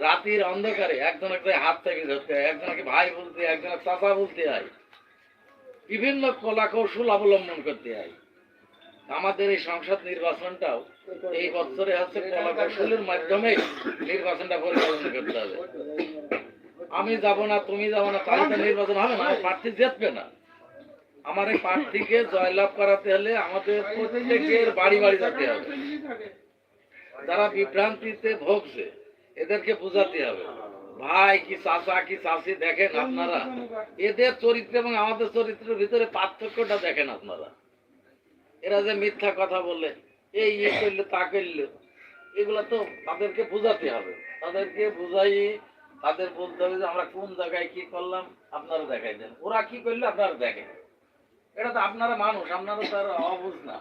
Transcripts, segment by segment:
রাতের অন্ধকারে একজন একজন হাত থেকে ধরতে হয় একজনকে ভাই বলতে হয় একজনকে চাচা বলতে হয়। বিভিন্ন কলা কৌশল অবলম্বন করতে হয়। আমাদের এই সংসদ নির্বাচনটাও এই বছরে হচ্ছে কলা কৌশলের মাধ্যমে নির্বাচনটা পরিচালনা করতে হবে। আমি যাব না, তুমি যাব না, তাহলে তো নির্বাচন হবে না, প্রার্থী জিতবে না। আমার এই প্রার্থীকে জয়লাভ করাতে হলে আমাদের প্রত্যেকের বাড়ি বাড়ি যেতে হবে। যারা বিভ্রান্তিতে ভোগছে এদেরকে বোঝাতে হবে। ভাই কি চাচা, কি চাষি দেখেন আপনারা? এদের চরিত্র এবং আমাদের চরিত্রের ভিতরে পার্থক্যটা দেখেন আপনারা। এরা যে মিথ্যা কথা বললে এই ইয়ে করলে, তা করলে, এগুলা তো তাদেরকে বোঝাতে হবে। তাদেরকে বুঝাই, তাদের বলতে হবে যে আমরা কোন জায়গায় কি করলাম, আপনারা দেখাই দেন। ওরা কি করলে আপনারা দেখেন। এটা তো আপনারা মানুষ, আপনারা তো আর অবুঝ না।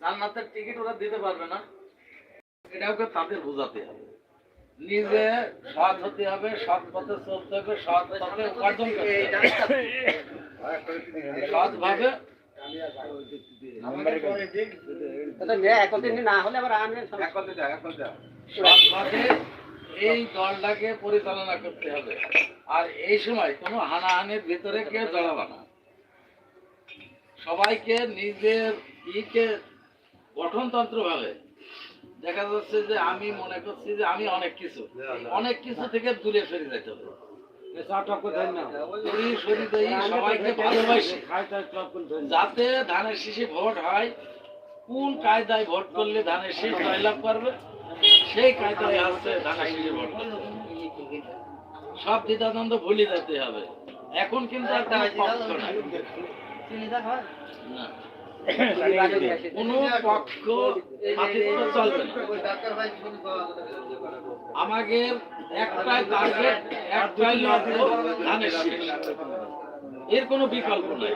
জান্নাতের টিকিট ওরা দিতে পারবে না। এটাকে তাদের বোঝাতে হবে। নিজে সৎ হতে হবে সৎ পথে চলতে হবে সৎ পথে উপার্জন করতে হবে। সৎ ভাবে না হলে আবার আনবেন সৎভাবে এই দলটাকে পরিচালনা করতে হবে। আর এই সময় কোনো হানাহানির ভিতরে কেউ জড়াবে না। সবাইকে নিজের ইকে গঠনতন্ত্র ভাবে দেখা যাচ্ছে যে আমি মনে করছি যে আমি অনেক কিছু। অনেক কিছু থেকে দূরে সরে যেতে হবে। যাই যাতে ধানের শীষে ভোট হয় কোন কায়দায় ভোট করলে ধানের শীষ জয়লাভ করবে সেই কায়দায় আসছে ধানের শীষে ভোট। সব দ্বিধাদ্বন্দ্ব ভুলে যেতে হবে। এখন কিন্তু আর না। এর কোনো বিকল্প নাই।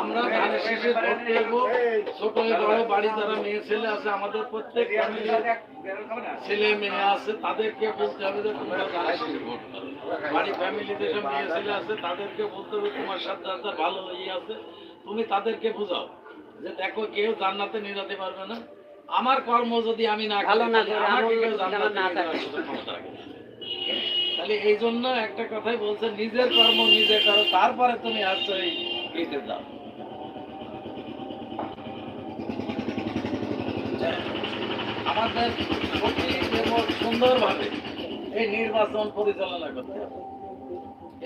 আমরা ধানের শীষে ভোট দেব। ছোট বড় বাড়ি যারা মেয়ে ছেলে আছে, আমাদের প্রত্যেক ছেলে মেয়ে আছে তাদেরকে বলতে হবে যে, তোমরা ধানের শীষে ভোট বাড়ি ফ্যামিলিতে সব মেয়ে ছেলে আছে তাদেরকে বলতে হবে, তোমার সাথে ভালো ইয়ে আছে। তুমি তাদেরকে বুঝাও যে দেখো কেউ জান্নাতে নিয়ে যেতে পারবে না। আমার কর্ম যদি আমি না ভালো। তাহলে এই জন্য একটা কথাই বলছে নিজের কর্ম নিজে করো তারপরে তুমি আসছো এই ইতে যাও আমাদের সুন্দরভাবে এই নির্বাচন পরিচালনা করতে হবে।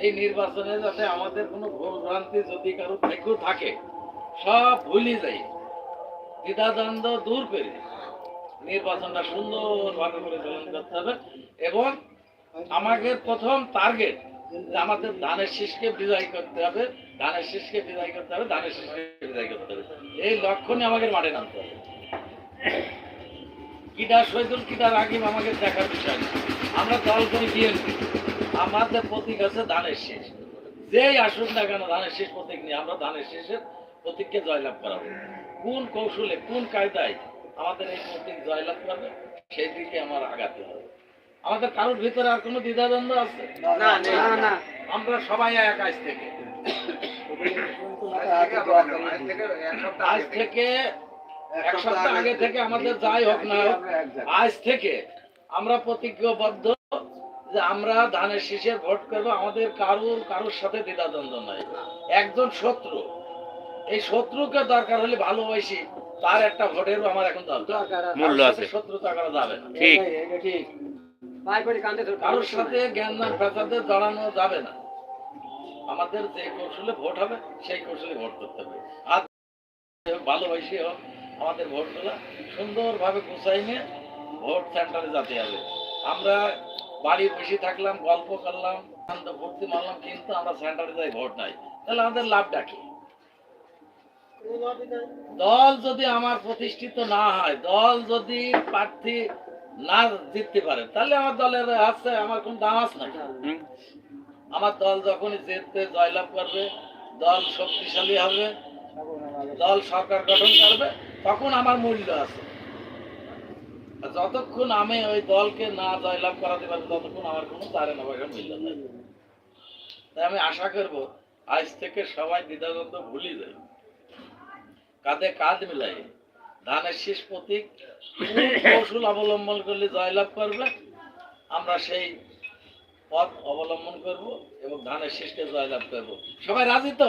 এই নির্বাচনে যাতে আমাদের কোনো ভ্রান্তি যদি কারও থেকেও থাকে, সব ভুলি যাই। দ্বিধাদ্বন্দ্ব দূর করে। নির্বাচনটা সুন্দরভাবে পরিচালনা করতে হবে এবং আমাদের প্রথম টার্গেট আমাদের ধানের শীষকে বিজয় করতে হবে, ধানের শীষকে বিজয় করতে হবে, ধানের শীষকে বিজয় করতে হবে। এই লক্ষ্য নিয়ে আমাদের মাঠে নামতে হবে। কিডার শহীদুল কিডার আগিম আমাকে দেখার বিষয় আমরা দল করি বিএনপি। আমাদের প্রতীক আছে ধানের শীষ। যেই আসুক না কেন ধানের শীষ প্রতীক নিয়ে আমরা ধানের শীষের প্রতীককে জয়লাভ করাবো। কোন কৌশলে কোন কায়দায় আমাদের এই প্রতীক জয়লাভ করবে সেই দিকে আমার আগাতে হবে। আমাদের কারোর ভিতরে আর কোনো দ্বিধাদ্বন্দ্ব আছে? আমরা সবাই এক আজ থেকে। আজ থেকে এক সপ্তাহ আগে থেকে আমাদের যাই হোক না হোক, আজ থেকে আমরা প্রতিজ্ঞাবদ্ধ যে আমরা ধানের শীষের ভোট করব আমাদের কারোর কারোর সাথে দ্বিধাদ্বন্দ্ব নাই। একজন শত্রু এই শত্রুকে দরকার হলে ভালোবাসি তার একটা ভোটেরও আমার এখন দরকার। মূল্য আছে। শত্রুতা করা যাবে না। ঠিক। ঠিক। ভাই পরে কান্দে ধরতে কারোর সাথে জ্ঞান ফেসাদে জড়ানো যাবে না। আমাদের যে কৌশলে ভোট হবে সেই কৌশলে ভোট করতে হবে। আর ভালোবাসি হোক আমাদের ভোটগুলো সুন্দরভাবে গুছাই নিয়ে ভোট সেন্টারে যেতে হবে। আমরা বাড়ি বসে থাকলাম গল্প করলাম ভর্তি মারলাম কিন্তু আমরা সেন্টারে যাই ভোট নাই। তাহলে আমাদের লাভ ডাকি দল যদি আমার প্রতিষ্ঠিত না হয় দল যদি প্রার্থী না জিততে পারে তাহলে আমার দলের আছে আমার কোন দাম আছে না আমার দল যখনই জিততে জয়লাভ করবে দল শক্তিশালী হবে দল সরকার গঠন করবে তখন আমার মূল্য আছে। যতক্ষণ আমি ওই দলকে না জয়লাভ করাতে পারব, ততক্ষণ আমার কোনো তারে না মূল্য নাই তাই আমি আশা করব, আজ থেকে সবাই দ্বিধাদ্বন্দ্ব ভুলি যায়। কাঁধে কাঁধ মিলাই ধানের শেষ প্রতীক, কৌশল অবলম্বন করলে জয়লাভ করবে। আমরা সেই পথ অবলম্বন করব এবং ধানের শীষকে জয়লাভ করব। সবাই রাজি তো?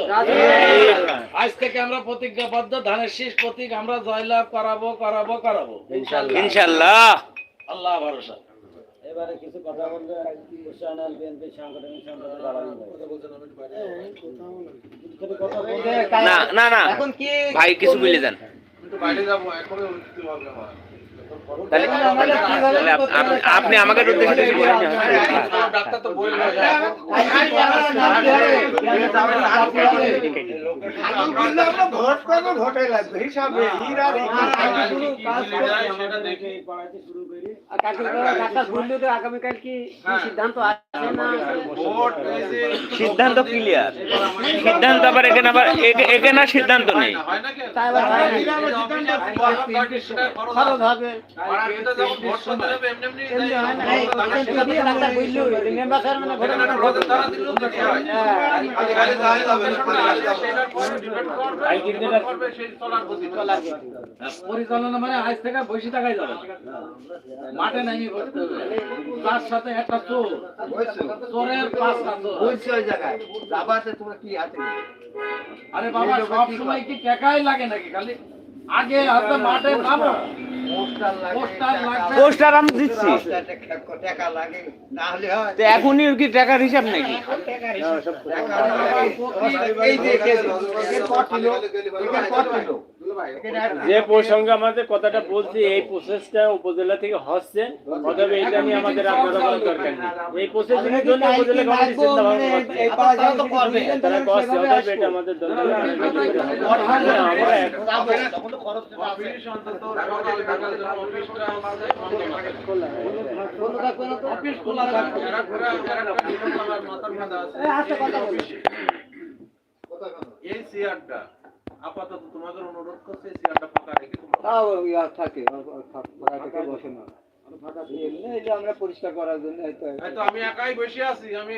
আজ থেকে আমরা প্রতিজ্ঞাবদ্ধ ধানের শীষ প্রতীক আমরা জয়লাভ করাবো করাবো করাবো। ইনশাল্লাহ। আল্লাহ ভরসা। এবারে কিছু কথা বলবে না না না এখন কি ভাই কিছু বলে তাহলে তাহলে আপ- আপ- আপনি আমাকে উদ্দেশ্যে কিছু বলেন আগামীকাল কি কি সিদ্ধান্ত আছে সিদ্ধান্ত ক্লিয়ার সিদ্ধান্ত আবার এখানে আবার একে- এখানে আর সিদ্ধান্ত নেই। না। হবে। পরিচালনা মানে আজ থেকে বসে থাকাই যাবে। মাঠে নামি করতে হবে তার সাথে একটা চোর। চোরের পাঁচটা চোর। আরে বাবা সব সময় কি টাকাই লাগে নাকি? খালি আগে হয়তো মাঠে নামো। পোস্টার আমি দিচ্ছি তো এখনই কি টাকার হিসাব নাকি যে প্রসঙ্গে আমাদের কথাটা বলছি এই প্রসেসটা উপজেলা থেকে হচ্ছে। অতএব এটা নিয়ে আমাদের আপনারা বলার দরকার নেই। এই প্রসেসিং এর জন্য উপজেলা কমিটি চিন্তা ভাবনা করছে তারা করছে অতএব এটা আমাদের দরকার নেই। আমরা এক- অফিস খোলা এই চেয়ারটা আপাতত তোমাদের অনুরোধ করছে চেয়ারটা ফাঁকা রেখে তাও ইয়া থাকে ফাঁকা রেখে বসে না। আমরা পরিষ্কার করার জন্য আমি একাই বসে আছি আমি